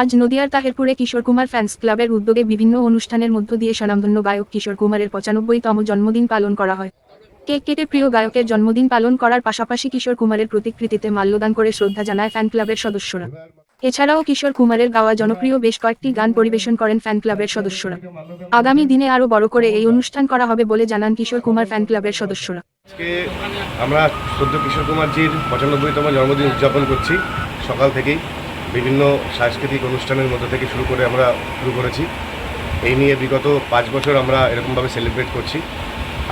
আজ নদিয়ার তাহেরপুরে কিশোর কুমার ফ্যান্স ক্লাবের উদ্যোগে বিভিন্ন অনুষ্ঠানের মধ্য দিয়ে স্বনামধন্য গায়ক কিশোর কুমারের পঁচানব্বইতম জন্মদিন পালন করা হয়। কেক কেটে প্রিয় গায়কের জন্মদিন পালন করার পাশাপাশি কিশোর কুমারের প্রতিকৃতিতে মাল্যদান করে শ্রদ্ধা জানায় ফ্যান ক্লাবের সদস্যরা। এছাড়াও কিশোর কুমারের গাওয়া জনপ্রিয় বেশ কয়েকটি গান পরিবেশন করেন ফ্যান ক্লাবের সদস্যরা। আগামী দিনে আরও বড় করে এই অনুষ্ঠান করা হবে বলে জানান কিশোর কুমার ফ্যান ক্লাবের সদস্যরা। আমরা সদ্য কিশোর কুমারজির পঁচানব্বইতম জন্মদিন উদযাপন করছি সকাল থেকেই। বিভিন্ন সাংস্কৃতিক অনুষ্ঠানের মধ্যে থেকে শুরু করে আমরা শুরু করেছি। এই নিয়ে বিগত পাঁচ বছর আমরা এরকমভাবে সেলিব্রেট করছি।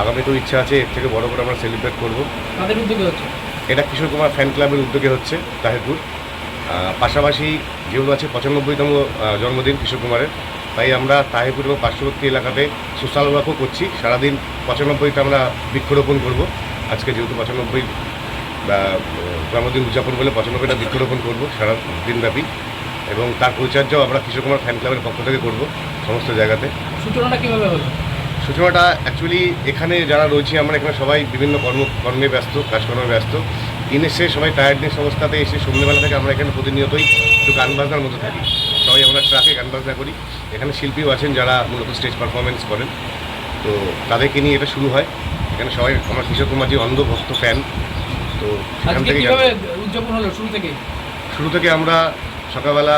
আগামীতেও ইচ্ছা আছে এর থেকে বড় করে আমরা সেলিব্রেট করব। তাদের উদ্যোগে হচ্ছে? এটা কিশোর কুমার ফ্যান ক্লাবের উদ্যোগে হচ্ছে তাহেরপুর। পাশাপাশি যেহেতু আছে পঁচানব্বইতম জন্মদিন কিশোর কুমারের তাই আমরা তাহিরপুর এবং পার্শ্ববর্তী এলাকাতে সোশ্যাল ওয়ার্কও করছি। সারাদিন পঁচানব্বইটা আমরা বৃক্ষরোপণ করব। আজকে যেহেতু পঁচানব্বই জন্মদিন উদযাপন বলে পঁচানব্বইটা বৃক্ষরোপণ করব সারা দিনব্যাপী। এবং তার পরিচর্যাও আমরা কিশোর কুমার ফ্যান ক্লাবের পক্ষ থেকে করব সমস্ত জায়গাতে। সূচনাটা কীভাবে হলো? সূচনাটা অ্যাকচুয়ালি এখানে যারা রয়েছি আমরা এখানে সবাই বিভিন্ন কর্ম কর্মে ব্যস্ত কাজকর্মে ব্যস্ত। দিন এসে সবাই টায়ার্ডনেস অবস্থাতে এসে সন্ধ্যেবেলা থেকে আমরা এখানে প্রতিনিয়তই একটু গান বাজনার মধ্যে থাকি। সবাই আমরা ট্রাকে গান বাজনা করি। এখানে শিল্পীও আছেন যারা মূলত স্টেজ পারফরমেন্স করেন। তো তাদেরকে নিয়ে এটা শুরু হয়। এখানে সবাই আমার কিশোর কুমারজি অন্ধভক্ত ফ্যান তো সেখান থেকে উদযাপন হলো শুরু থেকে? শুরু থেকে আমরা সকালবেলা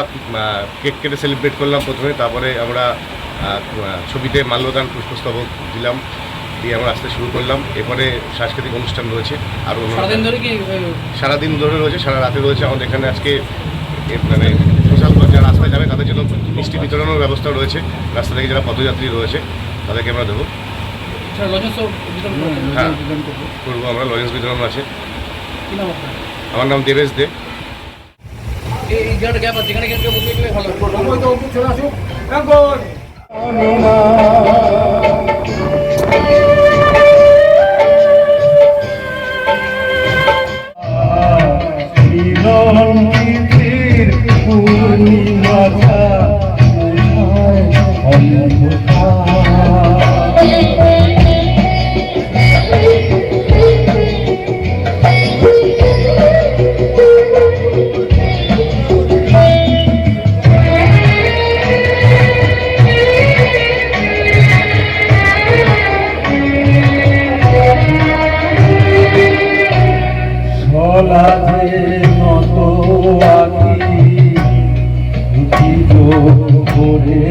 কেক কেটে সেলিব্রেট করলাম প্রথমে তারপরে আমরা ছবিতে মাল্যদান পুষ্পস্তবক দিলাম দিয়ে আমরা আসতে শুরু করলাম। এরপরে সাংস্কৃতিক অনুষ্ঠান রয়েছে আরও সারাদিন ধরে সারাদিন ধরে রয়েছে সারা রাতে রয়েছে। আমাদের এখানে আজকে মানে সোশ্যাল যারা রাস্তায় যাবে তাদের জন্য মিষ্টি বিতরণের ব্যবস্থা রয়েছে। রাস্তা থেকে যারা পদযাত্রী রয়েছে তাদেরকে আমরা দেবো। হ্যাঁ করব আমরা লজেন্স বিতরণ আছে। আমার নাম দেবেশ দে। যেখানে সলাজে নত আঁকি দুঃখিত করে